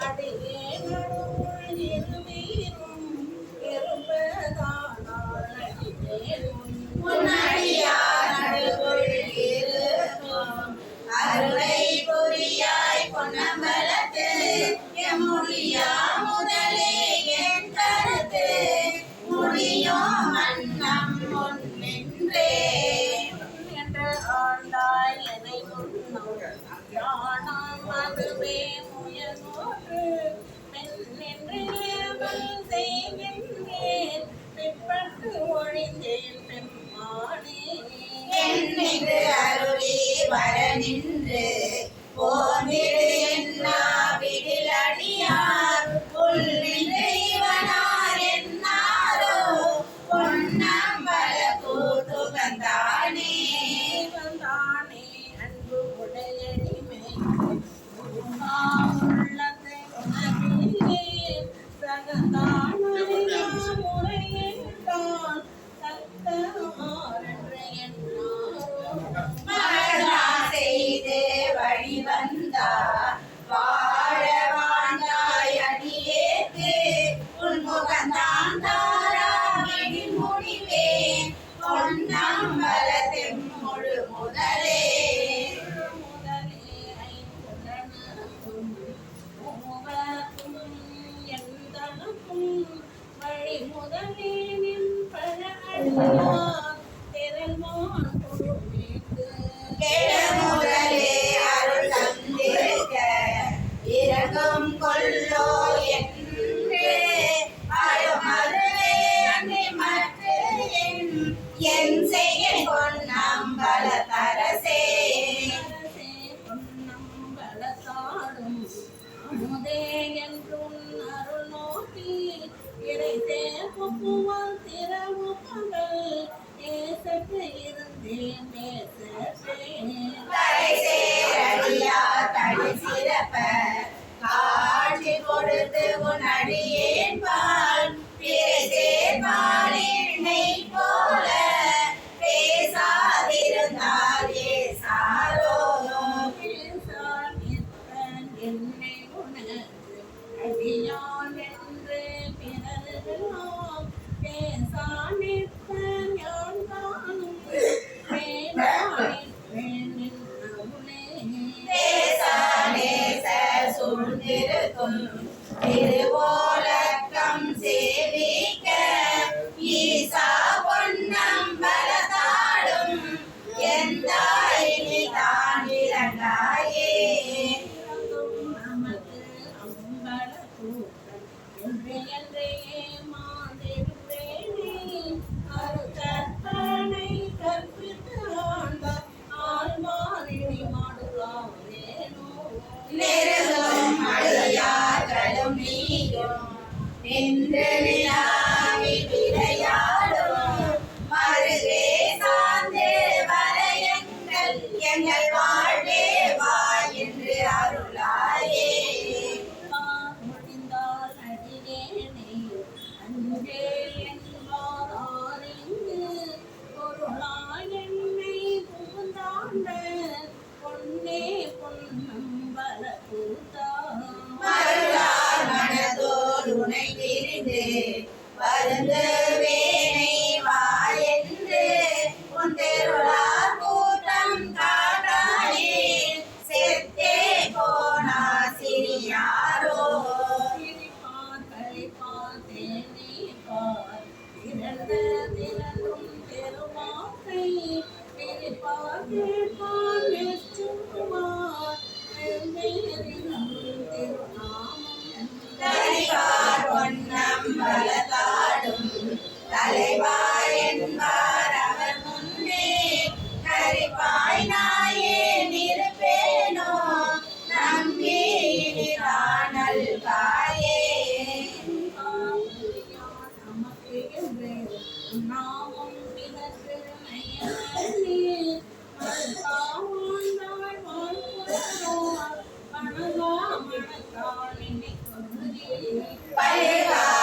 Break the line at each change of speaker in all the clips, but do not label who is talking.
அடியேனும் இருவீரும் இருப்பதானால்
அடியேனும். நின்று அருளே
வரணி. பொன்னாம்பலத்தை என்றெல்லாம் 欢迎大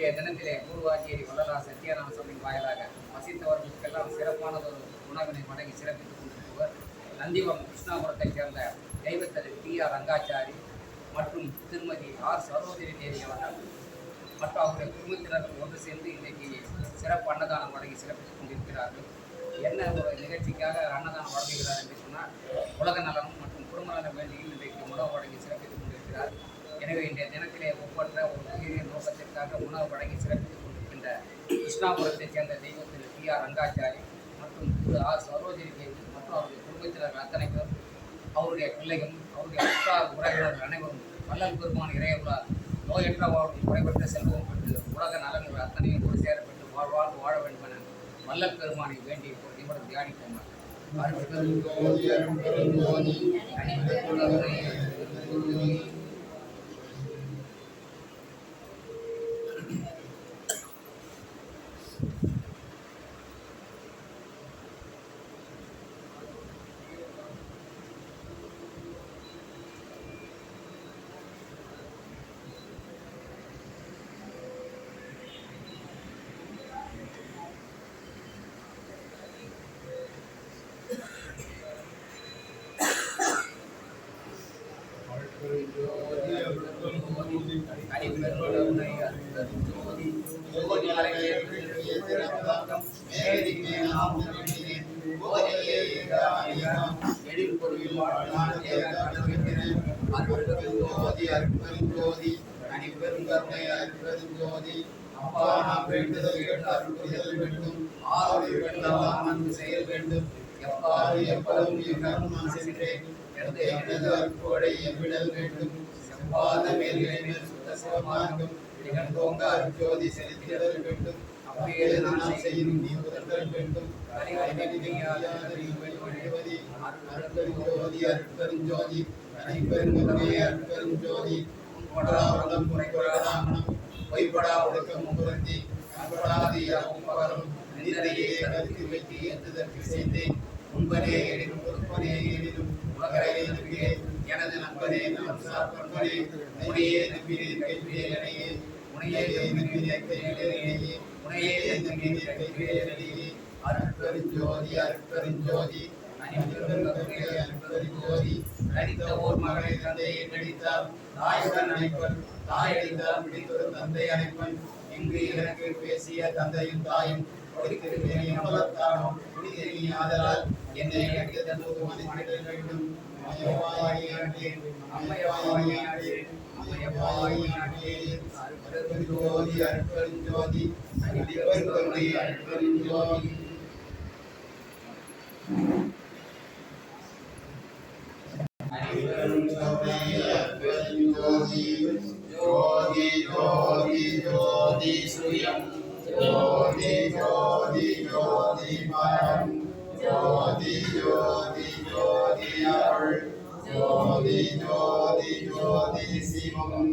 இன்றைய தினத்திலே பூர்வாச்சேரி வள்ளலா சத்யநாத சுவாமியின் வாயிலாக வசித்தவர்களுக்கெல்லாம் சிறப்பானதொரு உணவினை வழங்கி சிறப்பித்துக் கொண்டிருப்பவர் நந்திவம் கிருஷ்ணாபுரத்தைச் சேர்ந்த தெய்வத்தலை டி ஆர் ரங்காச்சாரி மற்றும் திருமதி ஆர் சரோஜினி தேவி அவர்கள். மற்றும் அவருடைய குடும்பத்தினர் ஒன்று சேர்ந்து இன்றைக்கு சிறப்பு அன்னதானம் வழங்கி சிறப்பித்துக் கொண்டிருக்கிறார்கள். என்ன ஒரு நிகழ்ச்சிக்காக அன்னதானம் வழங்குகிறார் என்று சொன்னால் உலக நலனும் மற்றும் குடும்ப நலம் வேண்டியும் இன்றைக்கு உணவு வழங்கி சிறப்பித்துக் கொண்டிருக்கிறார். எனவே இன்றைய தினத்திலே ஒவ்வொன்ற ஒரு உயிரிய நோக்கத்திற்காக உணவு வழங்கி சிறப்பித்துக் கொண்டிருக்கின்ற கிருஷ்ணாபுரத்தைச் சேர்ந்த தெய்வத்தில் பி ஆர் ரங்காச்சாரி மற்றும் திரு ஆர் சரோஜினி தேவி மற்றும் அவருடைய குடும்பத்தினர் அத்தனை பேர் அவருடைய பிள்ளைகள் அவருடைய உற்றார் உறவினர்கள் அனைவரும் வள்ளல் பெருமான் இறையவர்களால் நோயற்ற வாழ்வு குறைபெற்ற செல்வம் பெற்று உலக நலன்கள் அத்தனையும் ஒரு சேரப்பட்டு வாழ்வாழ்வு வாழ வேண்டும் என வள்ளல் பெருமானை வேண்டி ஒரு நிமிடம் தியானிப்போம். அருட்பெருஞ்சோதி, செயல் வேண்டும் எப்பாறு எப்பதும் எங்கரும் நான் சென்றேன் எனது எனது அற்போடை எவ்விடல் வேண்டும். செவ்வாத மேல்களை மேல் சுத்த சிவமார்க்கம் நிகழ்ந்தோங்க அருட்ஜோதி செலுத்திடல் வேண்டும் அப்படியே நான் செய்யும் நீ உதற்றல் வேண்டும் அருட்பெருஞ்சோதி அருட்பெருஞ்சோதி தனிப்பெருங்கருணை அருட்பெருஞ்சோதி கொடாவரம் குறைபடாமனம் பொய்படா ஒடுக்கம் முகுரத்தி அன்படாது யாவும் பகரும் நின்னரையே கருத்து வைத்து எந்ததற்கு செய்தேன் உண்பனே எனினும் பொறுப்பனே எனினும் எனது நண்பனே நான் பண்பனே உனையே நம்பினேன் உனையே நம்பினேன் கைவிடேனையே உனையே நம்பினேன் கைவிடேனையே அருட்பெருஞ்சோதி அருட்பெருஞ்சோதி அருட்பெருஞ்சோதி நடித்த ஓர் மகளை தந்தையை நடித்தார் தாயுடன் அழைப்பன் தாய் அடித்தார் பிடித்தொரு தந்தை அழைப்பன் இங்கு எனக்கு பேசிய தந்தையும் தாயும் கொடுத்திருக்கிறேன் வளர்த்தானோ குடிதேனி ஆதலால் என்னை கட்டிய தந்தது மதித்திட வேண்டும் அம்மையவாயே அம்மையவாயே அம்மையவாயே அருட்பெருஞ்சோதி அருட்பெருஞ்சோதி அடிப்பெருங்கருணை அருட்பெருஞ்சோதி
ஜோதி ஜோதி ஜோதி ஜோதி சுயம் ஜோதி ஜோதி ஜோதி பரம் ஜோதி ஜோதி ஜோதி அருள் ஜோதி ஜோதி ஜோதி சிவம்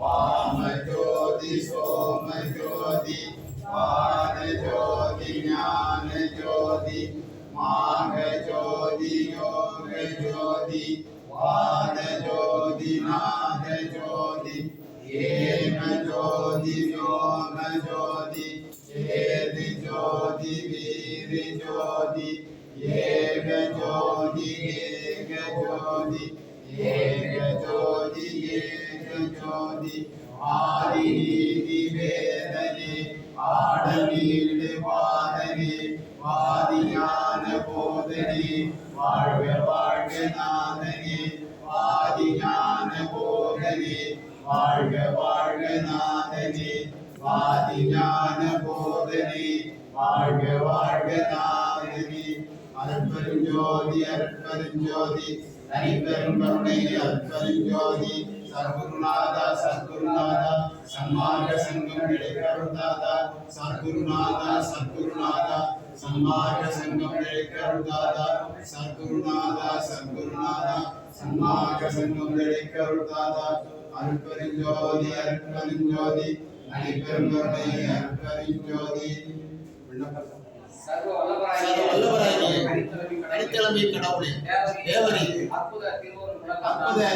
வாம ஜோதி சோம ஜோதி வான ஜோதி ஞான ஜோதி மாக ஜோதி யோக ஜோதி வான ஜோதி யோக ஜோதி ஏது ஜோதி வீரி ஜோதி ஏக ஜோதி ஏக ஜோதி ஏக ஜோதி ஏக ஜோதி ஆதி நீதி வேதனே ஆடலீடு வாதனே வாதியான போதனே வாழ்க வாழ்க நாதனே வாதியான போதனே வாழ்க வாழ்க நாதனே வாதியான போதனே வாழ்க வாழ்க நாதனே அருட்பெருஞ்சோதி அருட்பெருஞ்சோதி தனிப்பெரும் கருணை அருட்பெருஞ்சோதி சர்க்குருநாதா சத்குருநாதா சன்மார்க்க சங்கம் இடைக்கருந்தாதா சர்க்குருநாதா சர்க்குருநாதா சன்மார்க சங்கம் இடைக்கருதாதா சர்க்குருநாதா சர்க்குருநாதா சன்மார்க சங்கம் இடைக்கருதாதா அருட்பெருஞ்சோதி அருட்பெருஞ்சோதி கருணை அருட்பெருஞ்சோதி
சர்வ
வல்லவராகிய அடித்தளமே கடவுளே
தேவரீர், அற்புத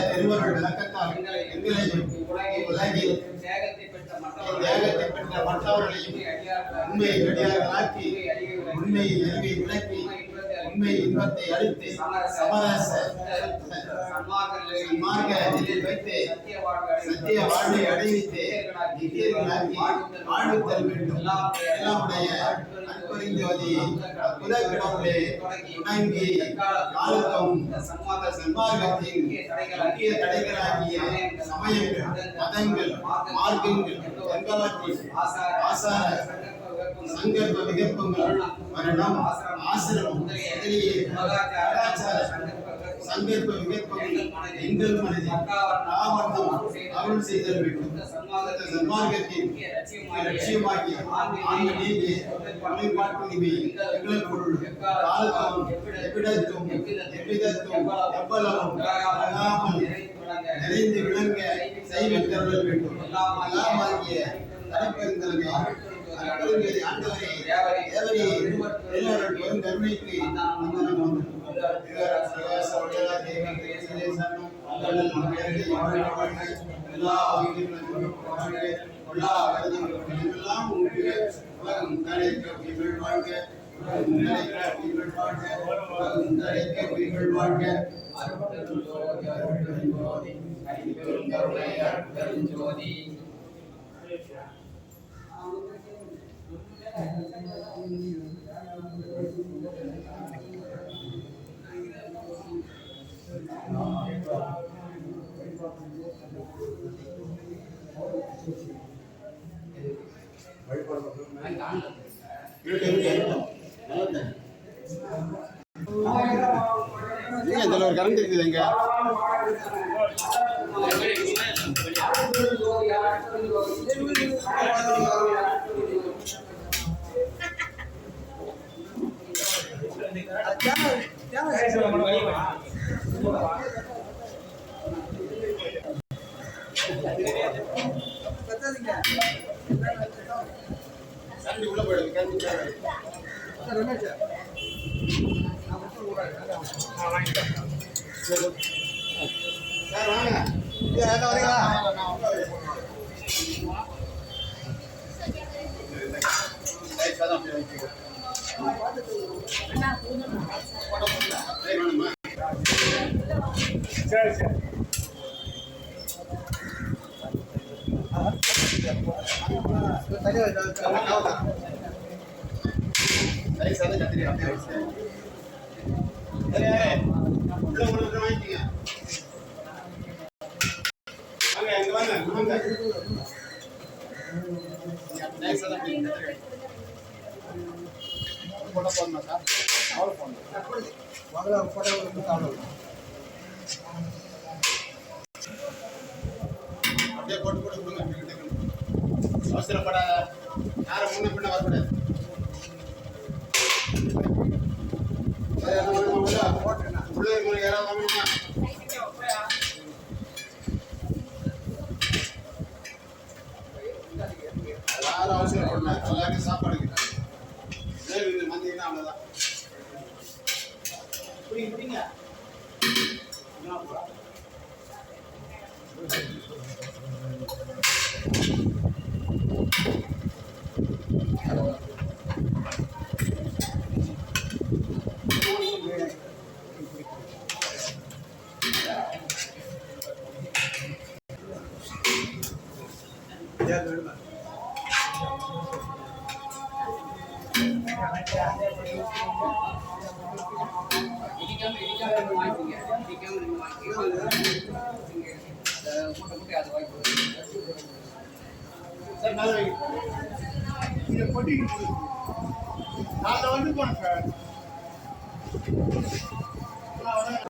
திருவருள் விளக்கத்தால்
எங்களையும்
உலகில் தியாகத்தை பெற்ற
தியாகத்தை
மற்றவர்களையும்
பெற்ற மற்றவர்களையும்
உண்மை அடியார்களாக்கி,
உண்மை அடியார்களாக்கி
உண்மை அடியார்களாக்கி,
உண்மை எருமை விளக்கி உண்மை இன்பத்தை அளித்து சமரச
சன்மார்க்க நிலையில்
வைத்து
சத்திய வாழ்வை அடைவித்து,
சத்திய நித்தியர்களாக்கி வாழ்வுத்தல் வேண்டும். எல்லாமுடைய தொடங்கி காலத்தும் சன்மார்க்கத்தின் முக்கிய தடைகளாகிய சமயங்கள் மதங்கள் மார்க்கங்கள் ஆசார சங்கல்ப விகற்பங்கள் மரணம் ஆசிரமம் முதலிய விகற்பங்கள் எங்கள் மனதில் நாவண்ணம் அருள் செய்தல் வேண்டும். சன்மார்க்கத்தின் லட்சியமாகிய ஆன்ம நீதி காலத்தும் எவ்விடத்தும் எவ்விதத்தும் எவ்வளவும் நிறைந்து விளங்க செய்வித்தருள் வேண்டும். எல்லாம் ஆகிய அருள்மிகு ஆண்டவரே எல்லா எல்லா எல்லாம் உலகம் உயிர்கள் வாழ்க. உலகம் உயிர்கள் வாழ்க. உலகம் உயிர்கள் வாழ்க. ஜோதி. ஏங்க இதுல ஒரு கரண்ட் இருக்குது எங்க சார் வாங்க இங்க யாரா வரீங்களா ரைட் சார் அப்படியே வைங்க ரைட் வேணுமா சரி சார் கத்திரி அப்படியே வச்சு சரி உள்ள ஒரு நிமிஷம் வாங்கிக்கங்க வாங்க இங்க வாங்க வாங்க நைஸ் சார் அப்படியே கத்திரி போட போடணுமா சார் அவ்வளோ அப்படியே போட்டு போட்டு கொடுங்க டக்கு யாரும் முன்ன பின்ன வரக்கூடாது யாராவது வாங்கினா எல்லாருக்கும் சாப்பாடு
இதை கொட்டிக்கிட்டு நான் வந்து போனேன் சார்.